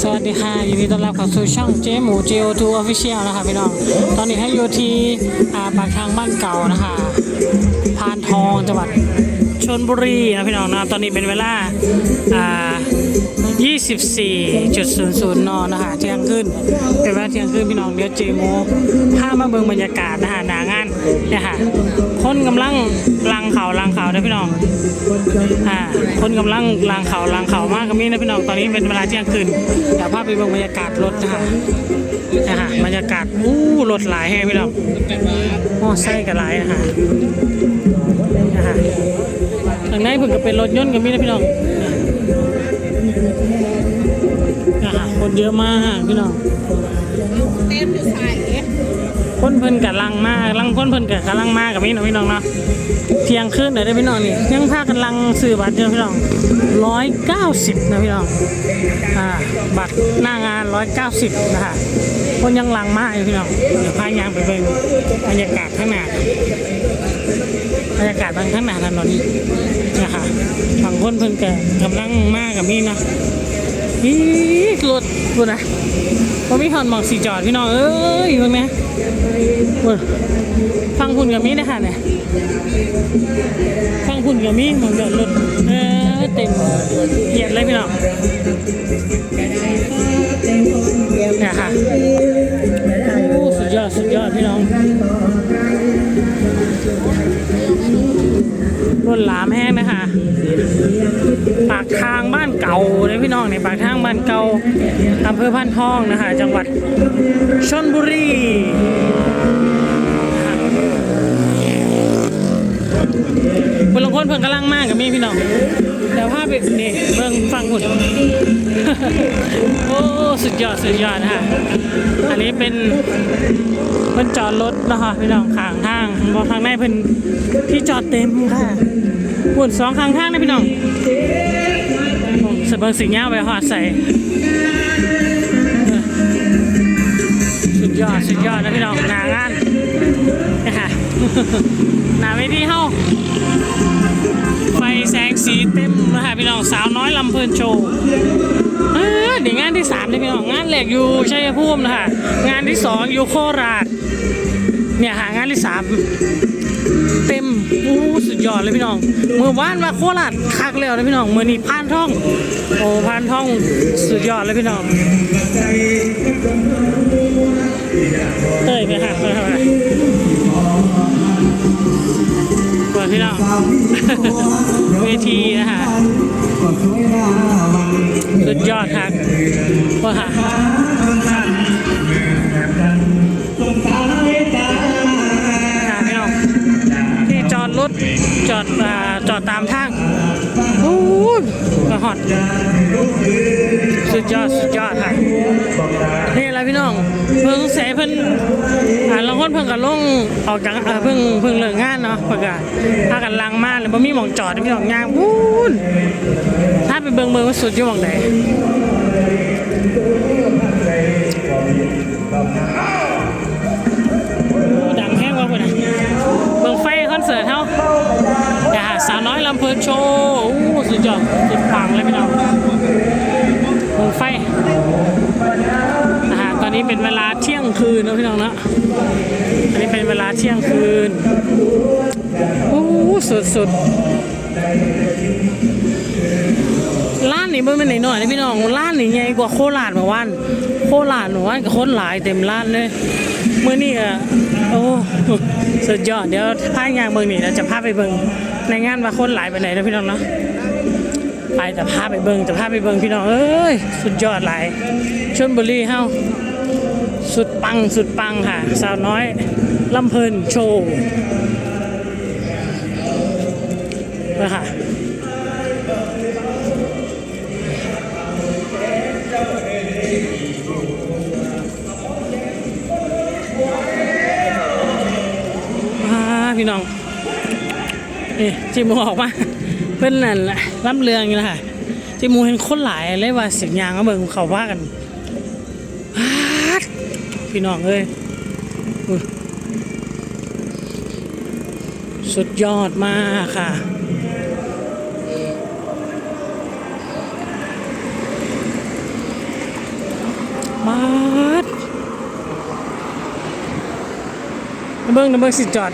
สวัสดีค่ะยินดีต้อนรับเข้าสู่ช่องเจ๊หมูเจโอทูออฟฟิเชียลนะคะพี่น้องตอนนี้ให้อยู่ที่อ่าปากทางบ้านเก่านะคะพานทองจังหวัดชนบุรีนะพี่น้องนะตอนนี้เป็นเวลาอ่า 24.00นนะคะเที่ยงคืนเป็นวลาเที่ยงคืนพี่น้องเดี๋ยวเจหมูพามาเบิ่งบรรยากาศนะคะหนางานเนี่ยค่ะคนกำลังลังเขาลังเขานะพี่น้องอ่าคนกำลังลางเขาลางเขามากกับมีนะพี่น้องตอนนี้เป็นเวลาเที่ยงคืนเดี๋ยวพาไปเบิ่งบรรยากาศรถนะคะนะฮะบรรยากาศอู้รถหลายแฮพี่น้องมอไซค์กับหลายนะคะนะฮะทางในเพิ่งก็เป็นรถยนต์กับมีนะพี่น้อง นะฮะคนเยอะมากพี่น้องเต็มอยู่ใส่คนเพิ่นกับลังมากลังคนเพิ่นกับกำลังมากกับพี่น้องพี่น้องเนาะเที่ยงคืนเดี๋ยวได้พี่น้องนี่ยังพากันลังซื้อบัตรเดียวพี่น้องร้อยเก้าสิบนะพี่น้องอ่าบัตรหน้างานร้อยเก้าสิบนะคะคนยังลังมากอยู่พี่น้องเดี๋ยวพายางไปเบิ่งบรรยากาศข้างหน้า บรรยากาศทางข้างหน้าถนนนะคะฝั่งคนเพิ่นกับกำลังมากกับนี่เนาะอีรถพูดนะผมมีหอนหมอกสีจอดพี่น้องเอ้ยเห็นไหมเว้ยฟังคุณกับมีนะคะเนี่ยฟังคุณกับมีหมอกจอดรถเออเต็มเหยียดเลยพี่น้องเนี่ยค่ะโอ้สุดยอดสุดยอดพี่น้อง รถหลามแห้งนะคะปากทางบ้านเก่าเลยพี่น้องเนี่ยปากทางบ้านเก่าอำเภอพันทองนะคะ จังหวัดชนบุรี พิ่นลงคนเพิ่นกำลังมากกับมีพี่น้องเดี๋ยวภาพแบบนี้เบิ่งฟังหุ่นโอ้สุดยอดสุดยอดนะคะอันนี้เป็นเพิ่นจอดรถนะคะพี่น้องข้างทางบอกทางในเพิ่นที่จอดเต็มค่ะหุ่นสองข้างทางนะพี่น้องสเบิงสิ่งย่าไปหอดใส่สุดยอดสุดยอดนะพี่น้องหนางานนะคะ หนาไม่ที่เฮ้าไฟแสงสีเต็มนะคะพี่น้องสาวน้อยลำเพลินโชว์เดี๋ยวงานที่สามเลยพี่น้องงานแรกอยู่ชัยภูมินะคะงานที่สองอยู่โคราชเนี่ยหางานที่สามเต็มอู้สุดยอดเลยพี่น้องเมื่อวานว่าโคราชคักแล้วนะพี่น้องเมื่อนี้พานท่องโอ้พานท่องสุดยอดเลยพี่น้องเต้ยไปค่ะ เวทีนะคะสุดยอดครับว่าค่ะค่ะพี่น้องที่จอดรถจอดอ่าจอดตามทาง โอ้ยกระหอดสุดยอดสุดยอดค่ะนี่แหละพี่น้องเพิ่งเสเพิ่นอ่าลางคนเพิ่งกับลงออกจากเพิ่งเพิ่งเลิกงานเนาะเพิ่งก็พากันลังมากเลยบ่มีหมองจอดพี่น้องย่างวู้นถ้าไปเบิ่งเบิ่งว่าสุดอยู่หม่องใดโอ้ดังแห้งว่าพุ่นน่ะเบิ่งไฟคอนเสิร์ตเฮาอาหาสาวน้อยลำเพลินโชว์อู้สุดยอดสุดปังเลยพี่น้องเบิ่งไฟนะฮะตอนนี้เป็นเวลาเที่ยงคืนนะพี่น้องนะอันนี้เป็นเวลาเที่ยงคืนอู้สุดสุดร้านนี้เบิ่งเป็นไหนหน่อยนะพี่น้องร้านนี้ใหญ่กว่าโคราชเมื่อวานโคราชเมื่อวานก็คนหลายเต็มร้านเลยเมื่อนี้อะโอ้สุดยอดเดี๋ยวพายางเบิ่งนี่เราจะพาไปเบิ่ง ในงานว่าคนหลายไปไหนนะพี่น้องเนาะไปแต่พาไปเบิ่งจะพาไปเบิงพี่น้องเอ้ยสุดยอดหลายชนบุรีเฮาสุดปังสุดปังค่ะ สาวน้อยลำเพลินโชว์ไปค่ะ นี่จิมูออกมาเพิ่นนั่นแหละรับเรืองอยู่แล้ค่ะจิมูเห็นคนหลายเลยว่าเสียงยางก็เบิ่งเขาว่ากันพาดพี่น้องเอ้ยสุดยอดมากค่ะมาดเบิ้งนะเบิ้งสิจอด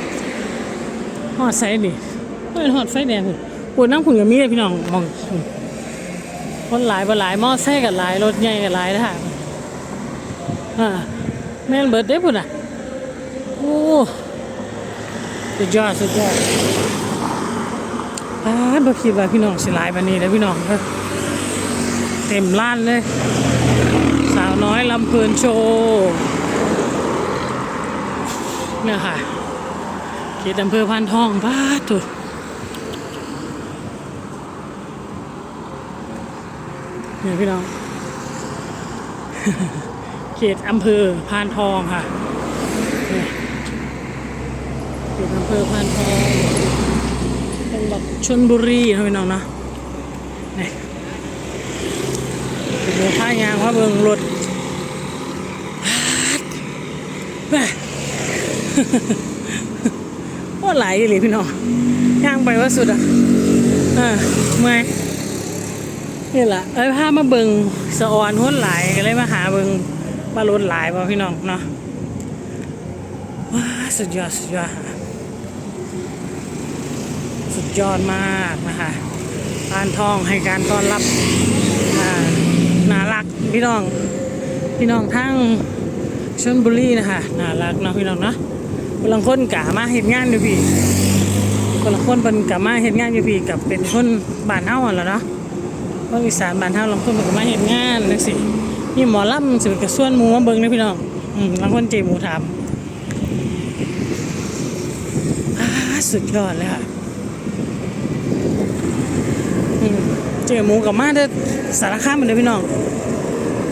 หอดไซดิ เฮ้ยหอดไฟแดงปวดน้ำขุ่นกับมีเลยพี่น้องมองคนหลายบ่หลายมอไซค์กับหลายรถใหญ่กับหลายนะฮะอ่าแม่นเบิดเด้พุ่นอะโอ้สุดยอดสุดยอดอ่าบ่คิดว่าพี่น้องสิหลายปานนี้แล้วพี่น้องเด้อเต็มล้านเลย สาวน้อยลำเพลินโชว์เนี่ยค่ะเขตอำเภอพานทองบ้าตุ นี่ยพี่น้อง เขตอำเภอพานทองค่ะเขตอำเภอพานทองจังหวัดชลบุรีนะพี่น้องนะนี่เดี๋ยวท่ายางว่าเบิ่งรถว่าไหลเลยพี่น้องย่างไปว่าสุดอะเออเมื่อย นี่แหละเอ้ยพามาเบิงสะออนหุ้นหลายก็เลยมาหาเบิงมารถหลายป่พี่น้องเนาะว้าสุดยอดสุดยอดสุดยอดมากนะคะพานทองให้การต้อนรับอ่าน่ารักพี่น้องพี่น้องทั้งชลบุรีนะคะน่ารักเนาะพี่น้องเนาะคนลังคนกะมาเห็นงานอยู่พี่คนลังคนเป็นกะมาเห็นงานอยู่พี่กับเป็นคนบ้านเฮาหั่นแหล้วเนาะ คนอีสานบ้านเฮาลังคนเป็นกะมาเห็นงานจังซี่มีหมอลำสิเป็นกระส่วนหมูมาเบิ่งเด้อพี่น้องอืมลังคนเจหมูถามสุดยอดเลยค่ะเจหมูกับมาเด้สารคามเหมือนเด้พี่น้อง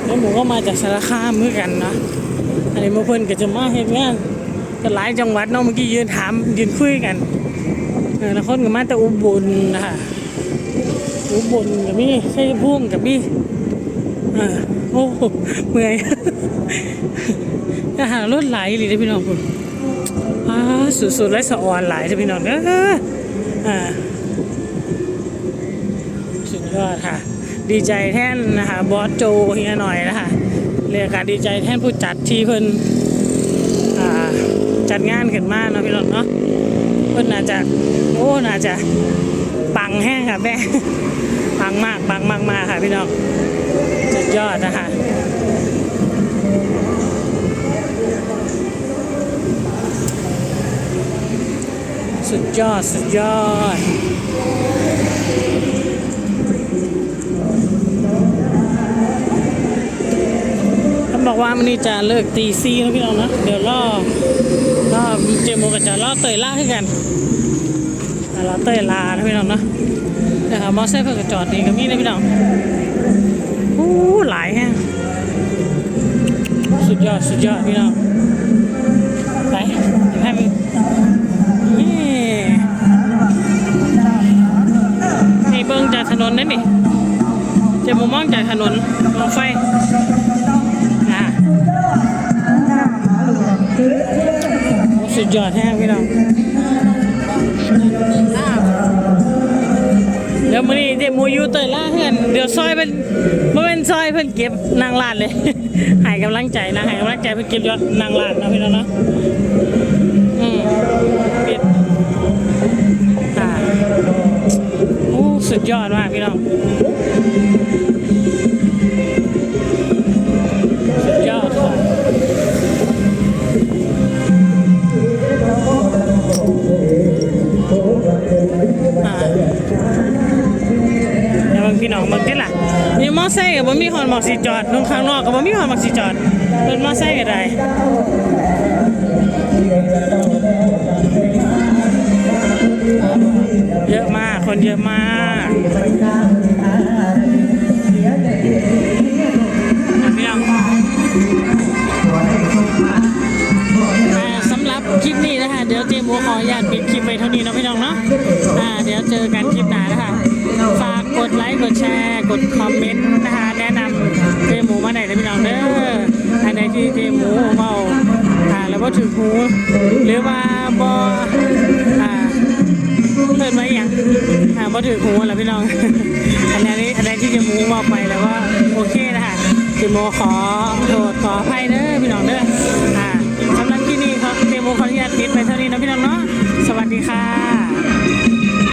เจหมูก็มาจากสารคามเหมือนกันเนาะอันนี้มาเพิ่นก็จะมาเฮ็ดงานก็หลายจังหวัดเนาะเมื่อกี้ยืนถามยืนคุยกันเออแล้วคนก็มาแต่อุบลนะคะ อุบลก็มีชัยภูมิก็มีเออโอ้โหเมื่อยอาหารรถไหลหลีเด้อพี่น้องคุณอ่าสุดๆและสะออนหลายเด้อพี่น้องเด้ออ่าสุดยอดค่ะ ดีใจแท่นนะคะบอสโจเฮียหน่อยนะคะเรียกการดีใจแท่นผู้จัดที่เพิ่นอ่าจัดงานขึ้นมาเนาะพี่น้องเนาะเพิ่นน่าจะโอ้น่าจะปังแห้งค่ะแม่ ปังมากปังมากมากค่ะพี่น้องสุดยอดนะคะสุดยอดสุดยอดท่าบอกว่ามันนี้จะเลิกตีซีนะพี่น้องนะเดี๋ยวรอรอเจโมกับจะรอเตยล่าให้กันอะรอเตยลานะพี่น้องนะ นะครับมอเตอร์ไซค์เพิ่งจอดนี่ก็มีนะพี่น้องโอ้หลายแฮะสุดยอดสุดยอดพี่น้องไปเดี๋ยวให้มันนี่นี่เบิ้งจากถนนนั่นนี่จโมมมองจากถนนมองไฟอะสุดยอดแท้พี่น้อง ดี๋ยวมื้อนี้เดี๋ยวหมูอยูเตยล่าเพื่อนเดี๋ยวซอยเป็นบ่เป็นซอยเพิ่นเก็บนางลาดเลย ให้กำลังใจนะให้กำลังใจเพิ่นเก็บยอดนางลาดเนาะพี่น้องเนาะอืมปิดอ่าโอ้สุดยอดมากพี่น้อง บางพี่น้องบางทีล่ะนี่มอไซค์กับ่มีหอนหมอกสีจอดตรงข้างนอกกับ่มีหอนหมอกสีจอดเป็นมอไซค์ก็ได้เยอะมากคนเยอะมากสำหรับคลิปนี้นะคะ เดี๋ยวเจมโมขออนุญาตปิดคลิปไปเท่านี้นะพี่น้องเนาะอ่าเดี๋ยวเจอกันคลิปหน้านะคะ ค์กดแชร์กดคอมเมนต์นะคะแนะนำเกมหมูมาไหนนะพี่น้องเด้ออันไหนที่เกมหมูเมาอ่าแล้วก็ถือหูหรือว่าบออ่าเพิ่นไว้ยังอ่าบอถือหูแล้วพี่น้องอันนี้อันไหนที่เกมหมูเมาไปแล้วว่าโอเคนะคะเกมหมูขอโทษขออภัยเด้อพี่น้องเด้ออ่าสำหรับที่นี่เขาเกมหมูขออนุญาตปิดไปเท่านี้นะพี่น้องเนาะสวัสดีค่ะ